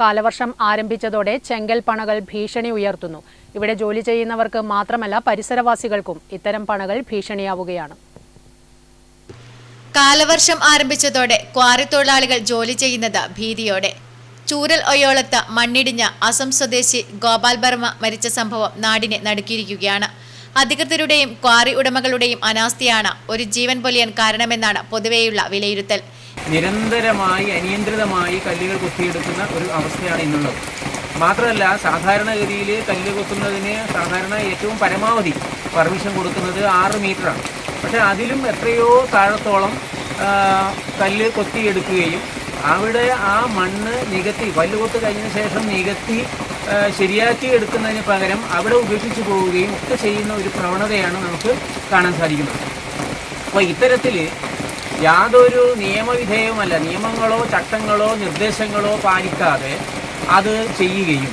കാലവർഷം ആരംഭിച്ചതോടെ ചെങ്കൽ പണകൾ ഭീഷണി ഉയർത്തുന്നു. ഇവിടെ ജോലി ചെയ്യുന്നവർക്ക് മാത്രമല്ല പരിസരവാസികൾക്കും ഇത്തരം പണകൾ ഭീഷണിയാവുകയാണ്. കാലവർഷം ആരംഭിച്ചതോടെ ക്വാറി തൊഴിലാളികൾ ജോലി ചെയ്യുന്നത് ഭീതിയോടെ. ചൂരൽ ഒയോളത്ത് മണ്ണിടിഞ്ഞ അസം സ്വദേശി ഗോപാൽ ബർമ്മ മരിച്ച സംഭവം നാടിനെ നടുക്കിയിരിക്കുകയാണ്. അധികൃതരുടെയും ക്വാറി ഉടമകളുടെയും അനാസ്ഥയാണ് ഒരു ജീവൻ പൊലിയാൻ കാരണമെന്നാണ് പൊതുവെയുള്ള വിലയിരുത്തൽ. നിരന്തരമായി അനിയന്ത്രിതമായി കല്ലുകൾ കുത്തിയെടുക്കുന്ന ഒരു അവസ്ഥയാണ് ഇന്നുള്ളത്. മാത്രമല്ല സാധാരണഗതിയിൽ കല്ല് കുത്തുന്നതിന് സാധാരണ ഏറ്റവും പരമാവധി പെർമിഷൻ കൊടുക്കുന്നത് ആറ് മീറ്ററാണ് പക്ഷേ അതിലും എത്രയോ താഴത്തോളം കല്ല് കൊത്തിയെടുക്കുകയും അവിടെ ആ മണ്ണ് നികത്തി കല്ല് കൊത്ത് കഴിഞ്ഞ ശേഷം നികത്തി ശരിയാക്കി എടുക്കുന്നതിന് പകരം അവിടെ ഉപേക്ഷിച്ച് പോവുകയും ഒക്കെ ചെയ്യുന്ന ഒരു പ്രവണതയാണ് നമുക്ക് കാണാൻ സാധിക്കുന്നത്. അപ്പോൾ ഇത്തരത്തിൽ യാതൊരു നിയമവിധേയവുമല്ല നിയമങ്ങളോ ചട്ടങ്ങളോ നിർദ്ദേശങ്ങളോ പാലിക്കാതെ അത് ചെയ്യുകയും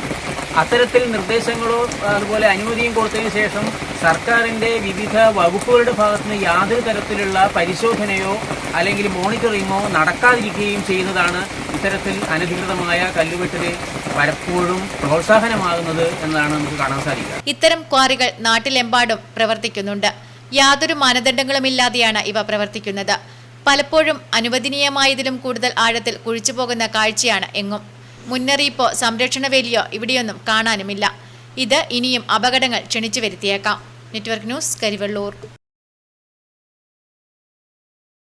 അത്തരത്തിൽ നിർദ്ദേശങ്ങളോ അതുപോലെ അനുമതിയും കൊടുത്തതിന് ശേഷം സർക്കാരിന്റെ വിവിധ വകുപ്പുകളുടെ ഭാഗത്തുനിന്ന് യാതൊരു തരത്തിലുള്ള പരിശോധനയോ അല്ലെങ്കിൽ മോണിറ്ററിങ്ങോ നടക്കാതിരിക്കുകയും ചെയ്യുന്നതാണ് ഇത്തരത്തിൽ അനധികൃതമായ കല്ലുവെട്ടിന് പലപ്പോഴും പ്രോത്സാഹനമാകുന്നത് എന്നാണ് നമുക്ക് കാണാൻ സാധിക്കുക. ഇത്തരം ക്വാറികൾ നാട്ടിലെമ്പാടും പ്രവർത്തിക്കുന്നുണ്ട്. യാതൊരു മാനദണ്ഡങ്ങളുമില്ലാതെയാണ് ഇവ പ്രവർത്തിക്കുന്നത്. പലപ്പോഴും അനുവദനീയമായതിലും കൂടുതൽ ആഴത്തിൽ കുഴിച്ചു കുഴിച്ചുപോകുന്ന കാഴ്ചയാണ് എങ്ങും. മുന്നറിയിപ്പോ സംരക്ഷണ വേലിയോ ഇവിടെയൊന്നും കാണാനുമില്ല. ഇത് ഇനിയും അപകടങ്ങൾ ക്ഷണിച്ചു വരുത്തിയേക്കാം. Network news Karivellur.